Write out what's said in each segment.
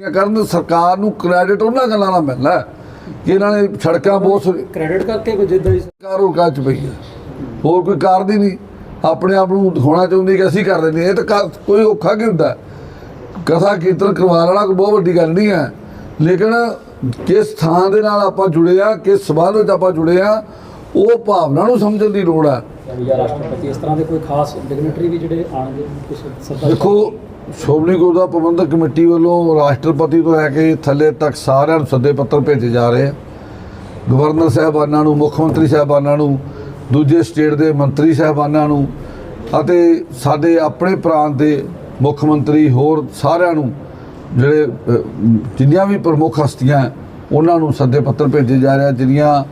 ਇਹ ਕਰਨ? ਸਰਕਾਰ ਨੂੰ ਕ੍ਰੈਡਿਟ ਉਹਨਾਂ ਗੱਲਾਂ ਨਾਲ ਮਿਲਣਾ ਕਿ ਇਹਨਾਂ ਨੇ ਸੜਕਾਂ ਬਹੁਤ ਕ੍ਰੈਡਿਟ ਕਰਕੇ ਕੋਈ ਜਿੱਦਾਂ ਹੀ ਸਰਕਾਰ ਉਹ ਕਾਜ ਪਈ ਹੈ? ਹੋਰ ਕੋਈ ਕਾਰਨ ਹੀ ਨਹੀਂ। ਆਪਣੇ ਆਪ ਨੂੰ ਦਿਖਾਉਣਾ ਚਾਹੁੰਦੀ ਕਿ ਅਸੀਂ ਕਰ ਦਿੰਦੇ। ਇਹ ਤਾਂ ਕੋਈ ਔਖਾ ਕੀ ਹੁੰਦਾ? ਕਥਾ ਕੀਰਤਨ ਕਰਵਾਉਣ ਵਾਲਾ ਕੋਈ ਬਹੁਤ ਵੱਡੀ ਗੱਲ ਨਹੀਂ ਹੈ। ਲੇਕਿਨ ਕਿਸ ਥਾਂ ਦੇ ਨਾਲ ਆਪਾਂ ਜੁੜੇ ਆ ਕਿਸ ਸਬੰਧ ਵਿੱਚ ਆਪਾਂ ਜੁੜੇ ਆ ਉਹ ਭਾਵਨਾ ਨੂੰ ਸਮਝਣ ਦੀ ਲੋੜ ਹੈ। ਜਾਂ ਰਾਸ਼ਟਰਪਤੀ, ਇਸ ਤਰ੍ਹਾਂ ਦੇ ਕੋਈ ਖਾਸ ਡਿਗਨਿਟਰੀ ਵੀ ਜਿਹੜੇ ਆਣਗੇ ਕੁਝ ਸੱਤਾ ਦੇਖੋ ਸ਼੍ਰੋਮਣੀ ਗੁਰਦੁਆਰਾ ਪ੍ਰਬੰਧਕ ਕਮੇਟੀ ਵੱਲੋਂ ਰਾਸ਼ਟਰਪਤੀ ਤੋਂ ਲੈ ਕੇ ਥੱਲੇ ਤੱਕ ਸਾਰਿਆਂ ਨੂੰ ਸੱਦੇ ਪੱਤਰ ਭੇਜੇ ਜਾ ਰਹੇ ਆ। ਗਵਰਨਰ ਸਾਹਿਬਾਨਾਂ ਨੂੰ, ਮੁੱਖ ਮੰਤਰੀ ਸਾਹਿਬਾਨਾਂ ਨੂੰ, ਦੂਜੇ ਸਟੇਟ ਦੇ ਮੰਤਰੀ ਸਾਹਿਬਾਨਾਂ ਨੂੰ, ਅਤੇ ਸਾਡੇ ਆਪਣੇ ਪ੍ਰਾਂਤ ਦੇ ਮੁੱਖ ਮੰਤਰੀ ਹੋਰ ਸਾਰਿਆਂ ਨੂੰ, ਜਿਹੜੇ ਜਿੰਨੀਆਂ ਵੀ ਪ੍ਰਮੁੱਖ ਹਸਤੀਆਂ, ਉਹਨਾਂ ਨੂੰ ਸੱਦੇ ਪੱਤਰ ਭੇਜੇ ਜਾ ਰਹੇ ਆ ਜਿਹੜੀਆਂ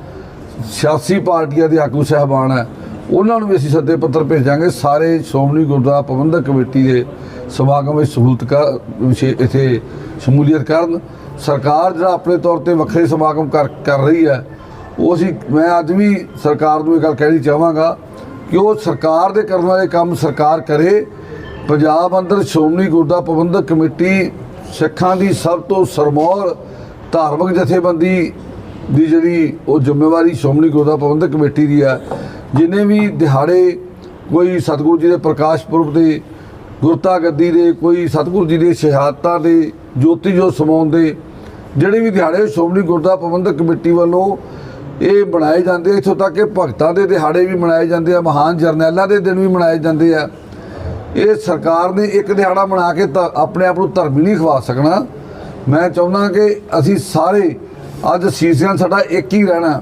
ਸਿਆਸੀ ਪਾਰਟੀਆਂ ਦੇ ਆਗੂ ਸਾਹਿਬਾਨ ਹੈ ਉਹਨਾਂ ਨੂੰ ਵੀ ਅਸੀਂ ਸੱਦੇ ਪੱਤਰ ਭੇਜਾਂਗੇ। ਸਾਰੇ ਸ਼੍ਰੋਮਣੀ ਗੁਰਦੁਆਰਾ ਪ੍ਰਬੰਧਕ ਕਮੇਟੀ ਦੇ ਸਮਾਗਮ ਵਿੱਚ ਸਹੂਲਤ ਕਰ ਵਿਸ਼ੇ- ਇੱਥੇ ਸ਼ਮੂਲੀਅਤ ਕਰਨ। ਸਰਕਾਰ ਜਿਹੜਾ ਆਪਣੇ ਤੌਰ ਤੇ ਵੱਖਰੇ ਸਮਾਗਮ ਕਰ ਕਰ ਰਹੀ ਹੈ, ਉਹ ਅਸੀਂ, ਮੈਂ ਅੱਜ ਵੀ ਸਰਕਾਰ ਨੂੰ ਇਹ ਗੱਲ ਕਹਿਣੀ ਚਾਹਾਂਗਾ ਕਿ ਉਹ ਸਰਕਾਰ ਦੇ ਕਰਨ ਵਾਲੇ ਕੰਮ ਸਰਕਾਰ ਕਰੇ। ਪੰਜਾਬ ਅੰਦਰ ਸ਼੍ਰੋਮਣੀ ਗੁਰਦੁਆਰਾ ਪ੍ਰਬੰਧਕ ਕਮੇਟੀ ਸਿੱਖਾਂ ਦੀ ਸਭ ਤੋਂ ਸਰਮੌਰ ਧਾਰਮਿਕ ਜਥੇਬੰਦੀ ਦੀ ਜਿਹੜੀ ਉਹ ਜ਼ਿੰਮੇਵਾਰੀ ਸ਼੍ਰੋਮਣੀ ਗੁਰਦੁਆਰਾ ਪ੍ਰਬੰਧਕ ਕਮੇਟੀ ਦੀ ਹੈ ਜਿਨੇ ਵੀ ਦਿਹਾੜੇ ਕੋਈ ਸਤਿਗੁਰੂ ਜੀ ਦੇ ਪ੍ਰਕਾਸ਼ ਪੁਰਬ ਦੇ ਗੁਰਤਾ ਗੱਦੀ ਦੇ, ਕੋਈ ਸਤਿਗੁਰੂ ਜੀ ਦੇ ਸ਼ਹਾਦਤਾਂ ਦੇ, ਜੋਤੀ ਜੋਤ ਸਮਾਉਣ ਦੇ, ਜਿਹੜੇ ਵੀ ਦਿਹਾੜੇ ਸ਼੍ਰੋਮਣੀ ਗੁਰਦੁਆਰਾ ਪ੍ਰਬੰਧਕ ਕਮੇਟੀ ਵੱਲੋਂ ਇਹ ਬਣਾਏ ਜਾਂਦੇ ਆ। ਇੱਥੋਂ ਤੱਕ ਕਿ ਭਗਤਾਂ ਦੇ ਦਿਹਾੜੇ ਵੀ ਮਨਾਏ ਜਾਂਦੇ ਆ, ਮਹਾਨ ਜਰਨੈਲਾਂ ਦੇ ਦਿਨ ਵੀ ਮਨਾਏ ਜਾਂਦੇ ਆ ਇਹ ਸਰਕਾਰ ਨੇ ਇੱਕ ਦਿਹਾੜਾ ਬਣਾ ਕੇ ਤਾਂ ਆਪਣੇ ਆਪ ਨੂੰ ਧਰਮੀ ਨਹੀਂ ਖਵਾ ਸਕਣਾ ਮੈਂ ਚਾਹੁੰਦਾ ਕਿ ਅਸੀਂ ਸਾਰੇ ਅੱਜ ਸੀਸਿਆਂ ਸਾਡਾ ਇੱਕ ਹੀ ਰਹਿਣਾ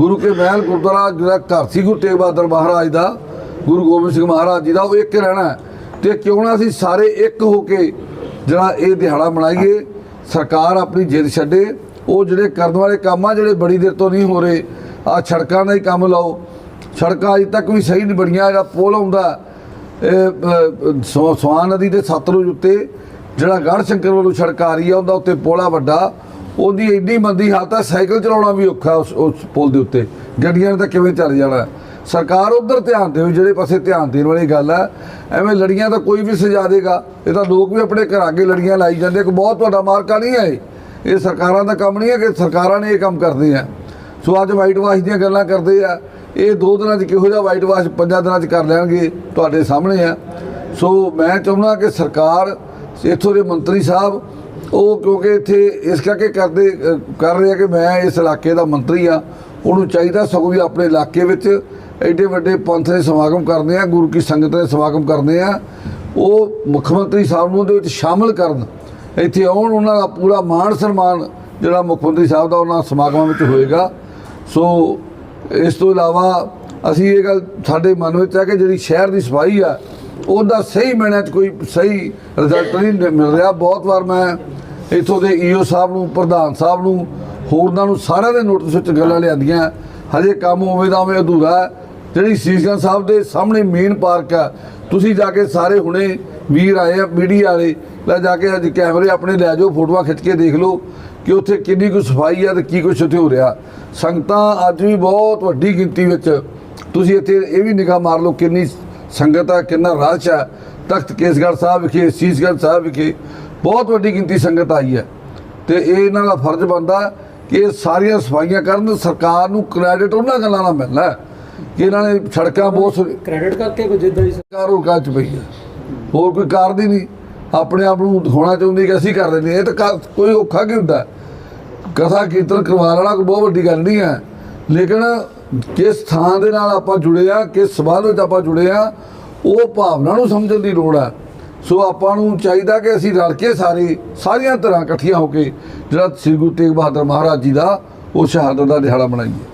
ਗੁਰੂ ਕੇ ਮਹਿਲ ਗੁਰਦੁਆਰਾ ਜਿਹੜਾ ਘਰ ਸੀ ਗੁਰੂ ਤੇਗ ਬਹਾਦਰ ਮਹਾਰਾਜ ਦਾ, ਗੁਰੂ ਗੋਬਿੰਦ ਸਿੰਘ ਮਹਾਰਾਜ ਜੀ ਦਾ, ਉਹ ਇੱਕ ਰਹਿਣਾ ਹੈ। ਤੇ ਕਿਉਂ ਨਾ ਅਸੀਂ ਸਾਰੇ ਇੱਕ ਹੋ ਕੇ ਜਿਹੜਾ ਇਹ ਦਿਹਾੜਾ ਮਨਾਈਏ, ਸਰਕਾਰ ਆਪਣੀ ਜਿੱਦ ਛੱਡੇ, ਉਹ ਜਿਹੜੇ ਕਰਨ ਵਾਲੇ ਕੰਮ ਆ, ਜਿਹੜੇ ਬੜੀ ਦੇਰ ਤੋਂ ਨਹੀਂ ਹੋ ਰਹੇ ਆ ਸੜਕਾਂ ਦਾ ਹੀ ਕੰਮ ਲਾਓ ਸੜਕਾਂ ਅਜੇ ਤੱਕ ਵੀ ਸਹੀ ਨਹੀਂ ਬਣੀਆਂ, ਜਿਹੜਾ ਪੁਲ ਆਉਂਦਾ, ਇਹ ਸੋ- ਸਵਾਨ ਨਦੀ ਦੇ ਸਤਲੁਜ ਉੱਤੇ, ਜਿਹੜਾ ਗੜ੍ਹ ਸ਼ੰਕਰ ਵੱਲੋਂ ਸੜਕ ਆ ਰਹੀ ਆ, ਉਹਦਾ ਉੱਤੇ ਪੋਲਾ ਵੱਡਾ ਉਹਦੀ ਇੰਨੀ ਮੰਦੀ ਹਾਲਤ ਹੈ, ਸਾਈਕਲ ਚਲਾਉਣਾ ਵੀ ਔਖਾ ਉਸ ਉਸ ਪੁਲ ਦੇ ਉੱਤੇ। ਗੱਡੀਆਂ ਨੇ ਤਾਂ ਕਿਵੇਂ ਚੱਲ ਜਾਣਾ? ਸਰਕਾਰ ਉਧਰ ਧਿਆਨ ਦੇਵੇ, ਜਿਹੜੇ ਪਾਸੇ ਧਿਆਨ ਦੇਣ ਵਾਲੀ ਗੱਲ ਹੈ, ਐਵੇਂ ਲੜੀਆਂ ਤਾਂ ਕੋਈ ਵੀ ਸਜਾ ਦੇਗਾ। ਇਹ ਤਾਂ ਲੋਕ ਵੀ ਆਪਣੇ ਘਰ ਅੱਗੇ ਲੜੀਆਂ ਲਾਈ ਜਾਂਦੇ ਕਿ ਬਹੁਤ ਤੁਹਾਡਾ ਮਾਰਕਾ ਨਹੀਂ ਹੈ ਇਹ। ਇਹ ਸਰਕਾਰਾਂ ਦਾ ਕੰਮ ਨਹੀਂ ਹੈ ਕਿ ਸਰਕਾਰਾਂ ਨੇ ਇਹ ਕੰਮ ਕਰਦੇ ਆ। ਸੋ ਅੱਜ ਵਾਈਟ ਵਾਸ਼ ਦੀਆਂ ਗੱਲਾਂ ਕਰਦੇ ਆ। ਇਹ ਦੋ ਦਿਨਾਂ 'ਚ ਕਿਹੋ ਜਿਹਾ ਵਾਈਟ ਵਾਸ਼ ਪੰਜਾਂ ਦਿਨਾਂ 'ਚ ਕਰ ਲੈਣਗੇ ਤੁਹਾਡੇ ਸਾਹਮਣੇ ਆ। ਸੋ ਮੈਂ ਚਾਹੁੰਦਾ ਕਿ ਸਰਕਾਰ, ਇੱਥੋਂ ਦੇ ਮੰਤਰੀ ਸਾਹਿਬ ਉਹ ਕਿਉਂਕਿ ਇੱਥੇ ਇਸ ਕਰਕੇ ਕਰਦੇ ਕਰ ਰਹੇ ਆ ਕਿ ਮੈਂ ਇਸ ਇਲਾਕੇ ਦਾ ਮੰਤਰੀ ਆ। ਉਹਨੂੰ ਚਾਹੀਦਾ ਸਗੋਂ ਵੀ ਆਪਣੇ ਇਲਾਕੇ ਵਿੱਚ ਐਡੇ ਵੱਡੇ ਪੰਥ ਦੇ ਸਮਾਗਮ ਕਰਦੇ ਆ, ਗੁਰੂ ਕੀ ਸੰਗਤ ਦੇ ਸਮਾਗਮ ਕਰਦੇ ਆ। ਉਹ ਮੁੱਖ ਮੰਤਰੀ ਸਾਹਿਬ ਨੂੰ ਉਹਦੇ ਵਿੱਚ ਸ਼ਾਮਲ ਕਰਨ। ਇੱਥੇ ਆਉਣ, ਉਹਨਾਂ ਦਾ ਪੂਰਾ ਮਾਣ ਸਨਮਾਨ ਜਿਹੜਾ ਮੁੱਖ ਮੰਤਰੀ ਸਾਹਿਬ ਦਾ ਉਹਨਾਂ ਸਮਾਗਮਾਂ ਵਿੱਚ ਹੋਏਗਾ। ਸੋ ਇਸ ਤੋਂ ਇਲਾਵਾ ਅਸੀਂ ਇਹ ਗੱਲ ਸਾਡੇ ਮਨ ਵਿੱਚ ਹੈ ਕਿ ਜਿਹੜੀ ਸ਼ਹਿਰ ਦੀ ਸਫ਼ਾਈ ਆ, ਉਹਦਾ ਸਹੀ ਮੈਨੇ 'ਚ ਕੋਈ ਸਹੀ ਰਿਜ਼ਲਟ ਨਹੀਂ ਮਿਲ ਰਿਹਾ। ਬਹੁਤ ਵਾਰ ਮੈਂ ਇੱਥੋਂ ਦੇ ਈਓ ਸਾਹਿਬ ਨੂੰ, ਪ੍ਰਧਾਨ ਸਾਹਿਬ ਨੂੰ, ਹੋਰਨਾਂ ਨੂੰ ਸਾਰਿਆਂ ਦੇ ਨੋਟਿਸ ਵਿੱਚ ਗੱਲਾਂ ਲਿਆਂਦੀਆਂ। ਹਜੇ ਕੰਮ ਉਵੇਂ ਦਾ ਉਵੇਂ ਅਧੂਰਾ ਹੈ। ਜਿਹੜੀ ਸੀਸਗੰਜ ਸਾਹਿਬ ਦੇ ਸਾਹਮਣੇ ਮੇਨ ਪਾਰਕ ਆ ਤੁਸੀਂ ਜਾ ਕੇ ਸਾਰੇ ਹੁਣੇ ਵੀਰ ਆਏ ਆ ਮੀਡੀਆ ਵਾਲੇ, ਲੈ ਜਾ ਕੇ ਅੱਜ ਕੈਮਰੇ ਆਪਣੇ ਲੈ ਜਾਓ, ਫੋਟੋਆਂ ਖਿੱਚ ਕੇ ਦੇਖ ਲਓ ਕਿ ਉੱਥੇ ਕਿੰਨੀ ਕੁ ਸਫ਼ਾਈ ਆ ਤੇ ਕੀ ਕੁਛ ਉੱਥੇ ਹੋ ਰਿਹਾ। ਸੰਗਤਾਂ ਅੱਜ ਵੀ ਬਹੁਤ ਵੱਡੀ ਗਿਣਤੀ ਵਿੱਚ, ਤੁਸੀਂ ਇੱਥੇ ਇਹ ਵੀ ਨਿਗਾਹ ਮਾਰ ਲਓ ਕਿੰਨੀ ਸੰਗਤ ਆ, ਕਿੰਨਾ ਰਸ਼ ਆ। ਤਖਤ ਕੇਸਗੜ੍ਹ ਸਾਹਿਬ ਵਿਖੇ, ਸੀਸਗੰਜ ਸਾਹਿਬ ਵਿਖੇ ਬਹੁਤ ਵੱਡੀ ਗਿਣਤੀ ਸੰਗਤ ਆਈ ਹੈ। ਤੇ ਇਹ ਇਹਨਾਂ ਦਾ ਫਰਜ਼ ਬਣਦਾ ਕਿ ਇਹ ਸਾਰੀਆਂ ਸਫਾਈਆਂ ਕਰਨ ਸਰਕਾਰ ਨੂੰ ਕ੍ਰੈਡਿਟ ਉਹਨਾਂ ਗੱਲਾਂ ਨਾਲ ਮਿਲਣਾ ਕਿ ਇਹਨਾਂ ਨੇ ਸੜਕਾਂ ਬਹੁਤ ਕ੍ਰੈਡਿਟ ਕਰਕੇ ਕੋਈ ਜਿੱਦਾਂ ਹੀ ਸਰਕਾਰ ਉਹ ਕਾਜ ਪਈ ਹੈ? ਹੋਰ ਕੋਈ ਕਾਰਨ ਹੀ ਨਹੀਂ। ਆਪਣੇ ਆਪ ਨੂੰ ਦਿਖਾਉਣਾ ਚਾਹੁੰਦੀ ਕਿ ਅਸੀਂ ਕਰ ਹਾਂ। ਇਹ ਤਾਂ ਕੋਈ ਔਖਾ ਕੀ ਹੁੰਦਾ? ਕਥਾ ਕੀਰਤਨ ਕਰਵਾਉਣ ਵਾਲਾ ਕੋਈ ਬਹੁਤ ਵੱਡੀ ਗੱਲ ਨਹੀਂ ਹੈ। ਲੇਕਿਨ ਕਿਸ ਥਾਂ ਦੇ ਨਾਲ ਆਪਾਂ ਜੁੜੇ ਆ ਕਿਸ ਸਬੰਧ ਵਿੱਚ ਆਪਾਂ ਜੁੜੇ ਆ ਉਹ ਭਾਵਨਾ ਨੂੰ ਸਮਝਣ ਦੀ ਲੋੜ ਹੈ। ਸੋ ਆਪਾਂ ਨੂੰ ਚਾਹੀਦਾ ਕਿ ਅਸੀਂ ਰਲ ਕੇ ਸਾਰੇ ਸਾਰੀਆਂ ਤਰ੍ਹਾਂ ਇਕੱਠੀਆਂ ਹੋ ਕੇ ਜਿਹੜਾ ਸ੍ਰੀ ਗੁਰੂ ਤੇਗ ਬਹਾਦਰ ਮਹਾਰਾਜ ਜੀ ਦਾ ਉਹ ਸ਼ਹਾਦਤ ਦਾ ਦਿਹਾੜਾ ਮਨਾਈਏ।